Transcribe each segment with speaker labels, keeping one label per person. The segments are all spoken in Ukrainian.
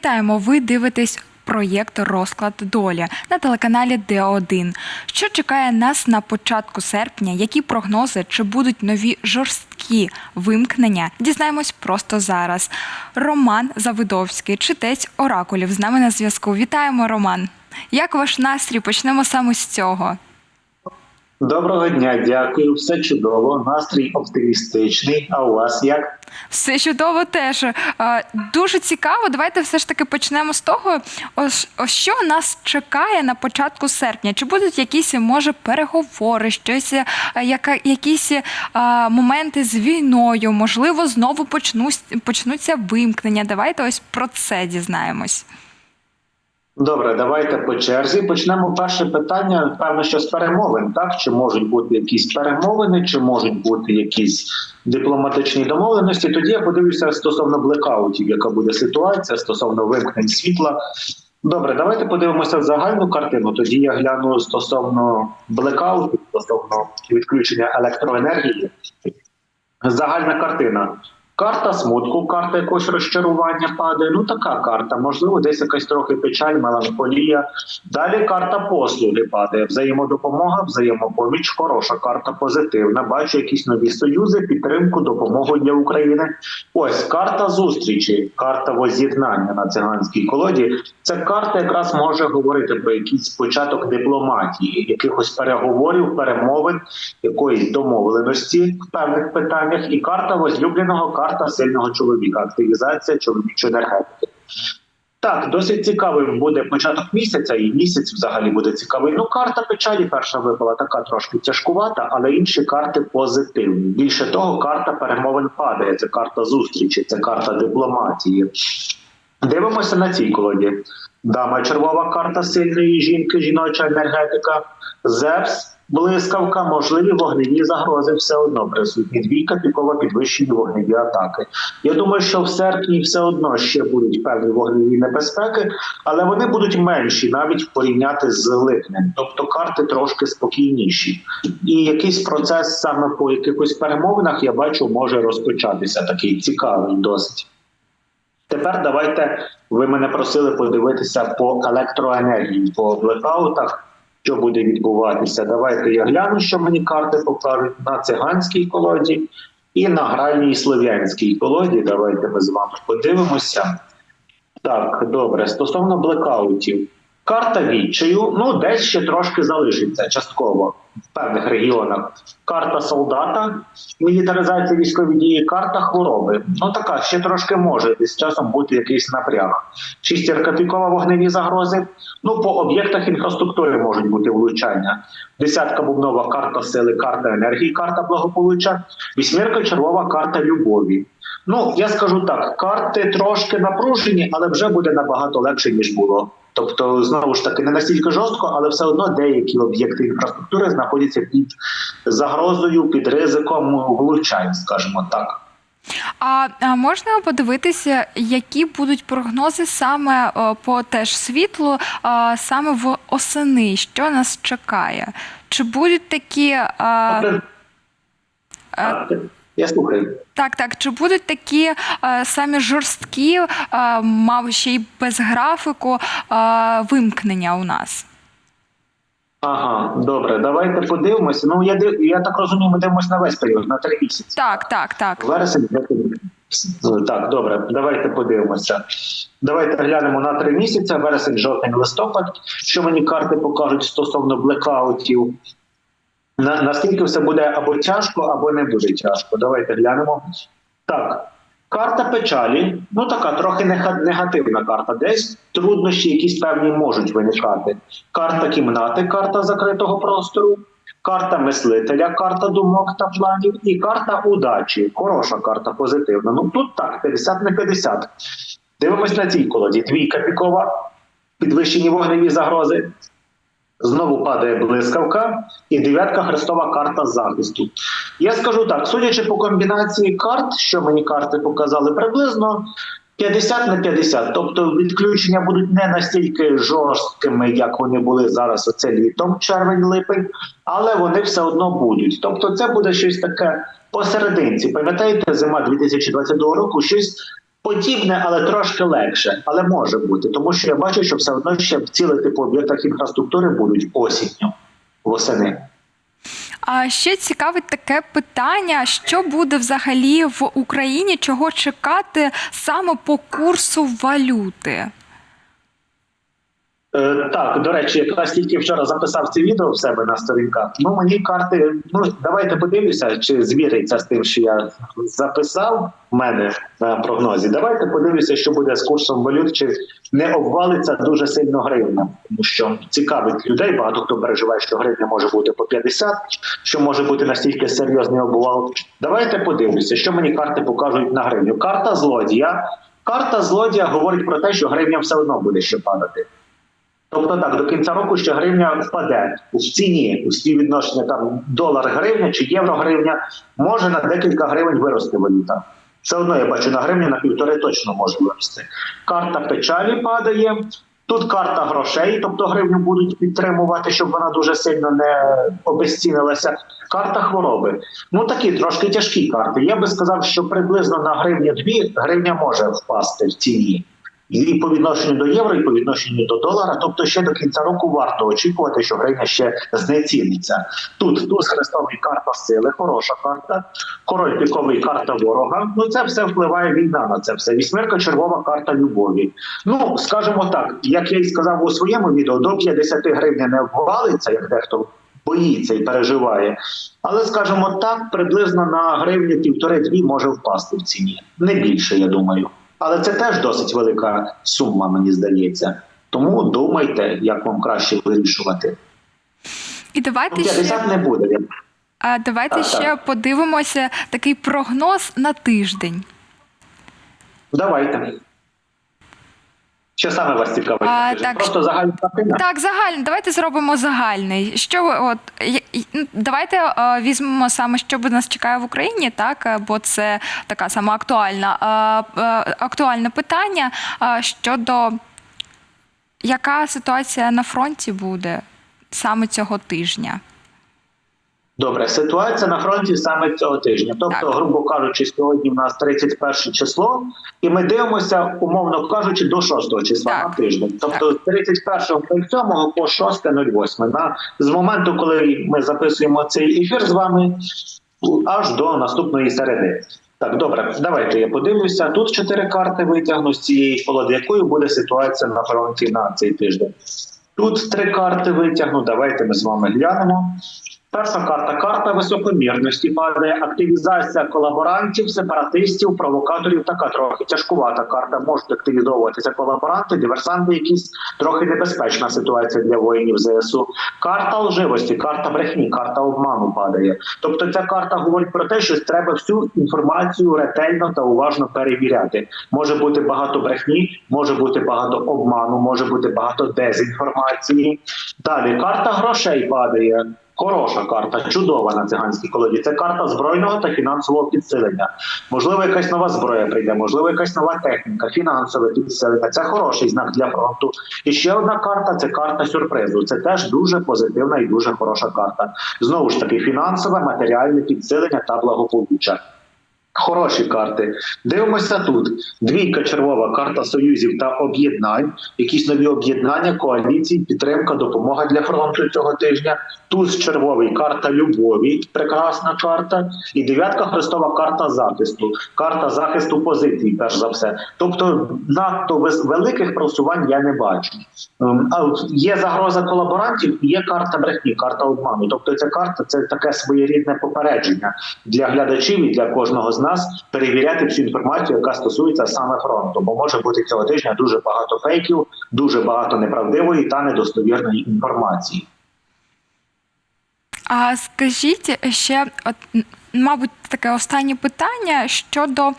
Speaker 1: Вітаємо! Ви дивитесь проєкт Розклад долі на телеканалі Д1. Що чекає нас на початку серпня? Які прогнози? Чи будуть нові жорсткі вимкнення? Дізнаємось просто зараз. Роман Завидовський, читець оракулів, з нами на зв'язку. Вітаємо, Роман! Як ваш настрій? Почнемо саме з цього.
Speaker 2: Доброго дня, дякую. Все чудово. Настрій оптимістичний. А у вас як?
Speaker 1: Все чудово теж. Дуже цікаво. Давайте все ж таки почнемо з того, що нас чекає на початку серпня. Чи будуть якісь, може, переговори, щось, е, яка, якісь е, моменти з війною, можливо, знову почнусь, почнуться вимкнення. Давайте ось про це дізнаємось.
Speaker 2: Добре, давайте по черзі. Почнемо перше питання. Певно, що з перемовин, так? Чи можуть бути якісь перемовини, чи можуть бути якісь дипломатичні домовленості? Тоді я подивлюся стосовно блекаутів, яка буде ситуація стосовно вимкнень світла. Добре, давайте подивимося загальну картину. Тоді я гляну стосовно блекаутів, стосовно відключення електроенергії. Загальна картина. Карта смутку, карта якогось розчарування падає. Ну така карта. Можливо, десь якась трохи печаль, меланхолія. Далі карта послуги падає. Взаємодопомога, взаємопоміч. Хороша карта позитивна. Бачу якісь нові союзи, підтримку, допомогу для України. Ось карта зустрічі, карта воз'єднання на циганській колоді. Ця карта якраз може говорити про якийсь початок дипломатії, якихось переговорів, перемовин, якоїсь домовленості в певних питаннях. І карта возлюбленого, карта сильного чоловіка, активізація чоловічої енергетики. Так, досить цікавим буде початок місяця, і місяць взагалі буде цікавий. Ну, карта печалі перша випала така трошки тяжкувата, але інші карти позитивні. Більше того, карта перемовин падає. Це карта зустрічі, це карта дипломатії. Дивимося на цій колоді. Дама червова карта сильної жінки, жіноча енергетика, Зевс, блискавка, можливі вогневі загрози все одно присутні. Двійка пікова підвищені вогневі атаки. Я думаю, що в серпні все одно ще будуть певні вогневі небезпеки, але вони будуть менші навіть порівняти з липнем. Тобто карти трошки спокійніші. І якийсь процес саме по якихось перемовинах я бачу може розпочатися. Такий цікавий досить. Тепер давайте ви мене просили подивитися по електроенергії, по блекаутах, що буде відбуватися. Давайте я гляну, що мені карти покажуть на циганській колоді і на гральній слов'янській колоді. Давайте ми з вами подивимося. Так, добре. Стосовно блекаутів. Карта відчаю, ну десь ще трошки залишиться частково в певних регіонах. Карта солдата, мілітаризація військові дії, карта хвороби. Ну така ще трошки може десь часом бути якийсь напряг. Шістірка пікова вогневі загрози. Ну по об'єктах інфраструктури можуть бути влучання. Десятка бубнова карта сили, карта енергії, карта благополуччя. Вісьмірка червова карта любові. Ну я скажу так: карти трошки напружені, але вже буде набагато легше ніж було. Тобто, знову ж таки, не настільки жорстко, але все одно деякі об'єкти інфраструктури знаходяться під загрозою, під ризиком влучань, скажімо так.
Speaker 1: А, можна подивитися, які будуть прогнози саме по теж світлу, саме в осени, що нас чекає? Чи будуть такі. А, а,
Speaker 2: Я слухаю.
Speaker 1: Так, так. Чи будуть такі е, самі жорсткі, е, мав ще й без графіку е, вимкнення у нас?
Speaker 2: Ага, добре, давайте подивимося. Ну я див- я так розумію, ми дивимося на весь період, на три місяці.
Speaker 1: Так, так, так.
Speaker 2: Вересень. Так, добре, давайте подивимося. Давайте глянемо на три місяці: вересень, жовтень, листопад. Що мені карти покажуть стосовно блекаутів? На, наскільки все буде або тяжко, або не дуже тяжко. Давайте глянемо. Так, карта печалі, ну така трохи негативна карта. Десь труднощі якісь певні можуть виникати. Карта кімнати, карта закритого простору, карта мислителя, карта думок та планів, і карта удачі. Хороша карта, позитивна. Ну тут так, 50 на 50. Дивимось на цій колоді. Двійка пікова, підвищені вогневі загрози. Знову падає блискавка і дев'ятка хрестова карта захисту. Я скажу так: судячи по комбінації карт, що мені карти показали, приблизно 50 на 50. Тобто відключення будуть не настільки жорсткими, як вони були зараз оце літом, червень-липень, але вони все одно будуть. Тобто, це буде щось таке посерединці. Пам'ятаєте, зима 2022 року щось Подібне, але трошки легше, але може бути, тому що я бачу, що все одно ще вцілити по об'єктах інфраструктури будуть осінню, восени.
Speaker 1: А ще цікавить таке питання: що буде взагалі в Україні, чого чекати саме по курсу валюти?
Speaker 2: Е, так, до речі, якраз тільки вчора записав це відео в себе на сторінках. Ну мені карти. Ну давайте подивлюся, чи звіриться з тим, що я записав в мене на прогнозі. Давайте подивлюся, що буде з курсом валют, чи не обвалиться дуже сильно гривня, тому що цікавить людей. Багато хто переживає, що гривня може бути по 50, що може бути настільки серйозний обвал. Давайте подивлюся, що мені карти покажуть на гривню. Карта злодія. Карта злодія говорить про те, що гривня все одно буде ще падати. Тобто так, до кінця року ще гривня впаде у ціні у співвідношення там долар гривня чи євро гривня може на декілька гривень вирости валюта. Все одно я бачу на гривні на півтори точно може вирости. Карта печалі падає. Тут карта грошей, тобто гривню будуть підтримувати, щоб вона дуже сильно не обезцінилася. Карта хвороби. Ну такі трошки тяжкі карти. Я би сказав, що приблизно на гривні дві гривня може впасти в ціні. І по відношенню до євро, і по відношенню до долара. Тобто ще до кінця року варто очікувати, що гривня ще знеціниться. Тут туз хрестовий карта сили, хороша карта, король піковий карта ворога. Ну це все впливає війна на це все. Вісьмерка червова карта любові. Ну скажімо так, як я й сказав у своєму відео, до 50 гривень не обвалиться, як дехто. Боїться і переживає, але скажімо так, приблизно на гривню півтори-дві може впасти в ціні, не більше, я думаю. Але це теж досить велика сума, мені здається. Тому думайте, як вам краще вирішувати.
Speaker 1: І давайте
Speaker 2: 50
Speaker 1: ще
Speaker 2: не буде.
Speaker 1: а давайте
Speaker 2: Так,
Speaker 1: ще
Speaker 2: так.
Speaker 1: подивимося такий прогноз на тиждень.
Speaker 2: Давайте. Що саме вас цікавить?
Speaker 1: А, так,
Speaker 2: Просто загальна картина?
Speaker 1: Так, загально, давайте зробимо загальний. Що от ну, давайте е, візьмемо саме, що нас чекає в Україні, так е, бо це така сама актуальна е, е, актуальне питання щодо яка ситуація на фронті буде саме цього тижня.
Speaker 2: Добре, ситуація на фронті саме цього тижня. Тобто,
Speaker 1: Так.
Speaker 2: грубо кажучи, сьогодні в нас 31 число, і ми дивимося, умовно кажучи, до 6 числа
Speaker 1: Так.
Speaker 2: на тиждень. Тобто з 31.07 по 6.08. На з моменту, коли ми записуємо цей ефір з вами, аж до наступної середи. Так, добре, давайте я подивлюся. Тут чотири карти витягну з цієї колоди, якою буде ситуація на фронті на цей тиждень. Тут три карти витягну. Давайте ми з вами глянемо. Перша карта карта високомірності падає активізація колаборантів, сепаратистів, провокаторів. Така трохи тяжкувата карта. Можуть активізовуватися колаборанти, диверсанти. Якісь трохи небезпечна ситуація для воїнів ЗСУ. Карта лживості, карта брехні, карта обману падає. Тобто, ця карта говорить про те, що треба всю інформацію ретельно та уважно перевіряти. Може бути багато брехні, може бути багато обману, може бути багато дезінформації. Далі карта грошей падає. Хороша карта, чудова на циганській колоді. Це карта збройного та фінансового підсилення. Можливо, якась нова зброя прийде, можливо, якась нова техніка, фінансове підсилення. Це хороший знак для фронту. І ще одна карта це карта сюрпризу. Це теж дуже позитивна і дуже хороша карта. Знову ж таки, фінансове, матеріальне підсилення та благополуччя. Хороші карти. Дивимося тут. Двійка червова карта союзів та об'єднань, якісь нові об'єднання, коаліції, підтримка, допомога для фронту цього тижня. Туз червовий карта любові, прекрасна карта. І дев'ятка хрестова карта захисту. Карта захисту позицій, перш за все. Тобто надто великих просувань я не бачу. Ем, А є загроза колаборантів, є карта брехні, карта обману. Тобто ця карта це таке своєрідне попередження для глядачів і для кожного з нас перевіряти всю інформацію, яка стосується саме фронту. Бо може бути цього тижня дуже багато фейків, дуже багато неправдивої та недостовірної інформації.
Speaker 1: А скажіть ще, от, мабуть, таке останнє питання щодо е,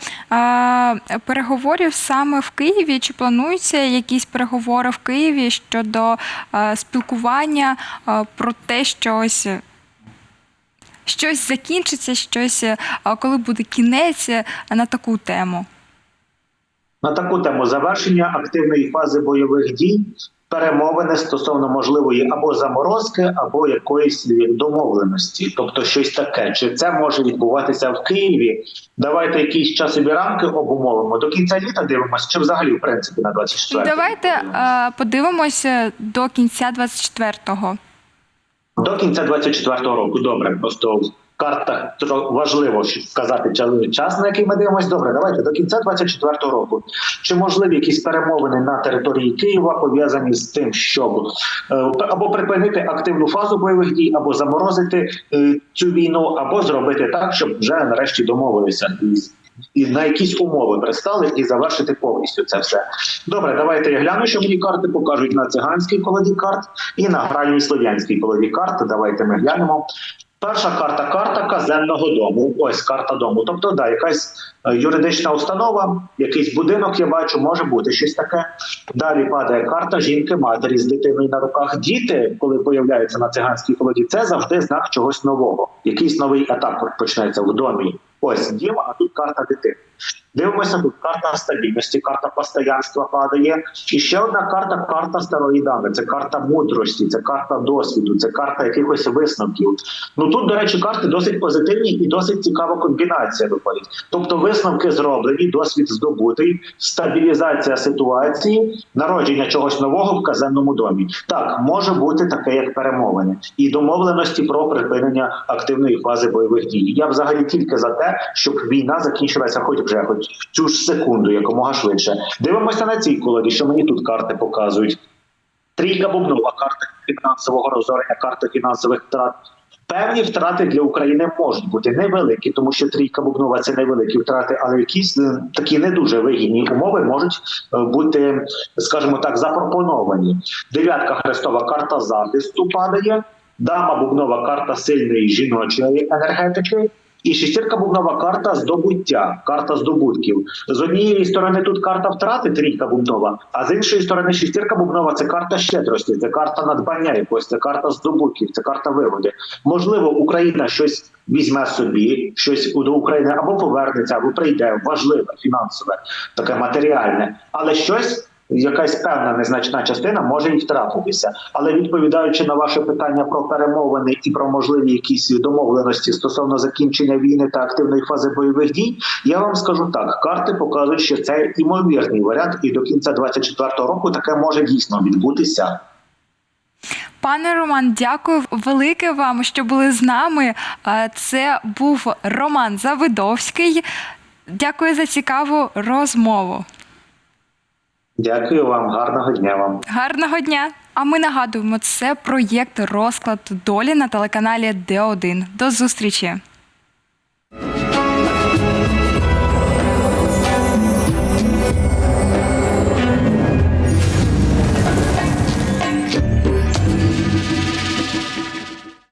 Speaker 1: переговорів саме в Києві. Чи плануються якісь переговори в Києві щодо е, спілкування е, про те, що ось щось закінчиться, щось, е, коли буде кінець е, на таку тему?
Speaker 2: На таку тему завершення активної фази бойових дій перемовини стосовно можливої або заморозки, або якоїсь домовленості, тобто щось таке. Чи це може відбуватися в Києві? Давайте якісь часові рамки обумовимо. До кінця літа дивимося, чи взагалі в принципі на 24
Speaker 1: Давайте е, подивимося до кінця 24-го.
Speaker 2: До кінця 24-го року. Добре, просто в картах важливо сказати час, на який ми дивимося. Добре, давайте до кінця 24-го року. Чи можливі якісь перемовини на території Києва пов'язані з тим, щоб е, або припинити активну фазу бойових дій, або заморозити е, цю війну, або зробити так, щоб вже нарешті домовилися і, і на якісь умови пристали і завершити повністю це все. Добре, давайте я гляну, що мені карти покажуть на циганській колоді карт і на гральній слов'янській колоді карт. Давайте ми глянемо. Перша карта карта казенного дому. Ось карта дому. Тобто, да, якась е, юридична установа, якийсь будинок, я бачу, може бути щось таке. Далі падає карта жінки, матері з дитиною на руках. Діти, коли появляються на циганській колоді, це завжди знак чогось нового. Якийсь новий етап починається в домі. Ось дім, а тут карта дитини. Дивимося тут карта стабільності, карта постоянства падає. І ще одна карта карта старої дами. Це карта мудрості, це карта досвіду, це карта якихось висновків. Ну тут, до речі, карти досить позитивні і досить цікава комбінація виходить. Тобто висновки зроблені, досвід здобутий, стабілізація ситуації, народження чогось нового в казенному домі. Так, може бути таке, як перемовини і домовленості про припинення активної фази бойових дій. Я взагалі тільки за те, щоб війна закінчилася, хоч вже хоч в цю ж секунду, якомога швидше. Дивимося на цій колоді, що мені тут карти показують. Трійка бубнова, карта фінансового розорення, карта фінансових втрат. Певні втрати для України можуть бути невеликі, тому що трійка бубнова це невеликі втрати, але якісь е, такі не дуже вигідні умови можуть е, бути, скажімо так, запропоновані. Дев'ятка хрестова карта захисту падає, дама бубнова карта сильної жіночої енергетики. І шестірка бубнова карта здобуття, карта здобутків. З однієї сторони тут карта втрати, трійка бубнова, а з іншої сторони шестірка бубнова це карта щедрості, це карта надбання якось, це карта здобутків, це карта вигоди. Можливо, Україна щось візьме собі, щось до України або повернеться, або прийде важливе, фінансове, таке матеріальне, але щось. Якась певна незначна частина може і втратитися, але відповідаючи на ваше питання про перемовини і про можливі якісь домовленості стосовно закінчення війни та активної фази бойових дій, я вам скажу так: карти показують, що це імовірний варіант, і до кінця 24-го року таке може дійсно відбутися.
Speaker 1: Пане Роман, дякую велике вам, що були з нами. Це був Роман Завидовський. Дякую за цікаву розмову.
Speaker 2: Дякую вам, гарного дня вам.
Speaker 1: Гарного дня! А ми нагадуємо, це проєкт Розклад долі на телеканалі Д1. До зустрічі!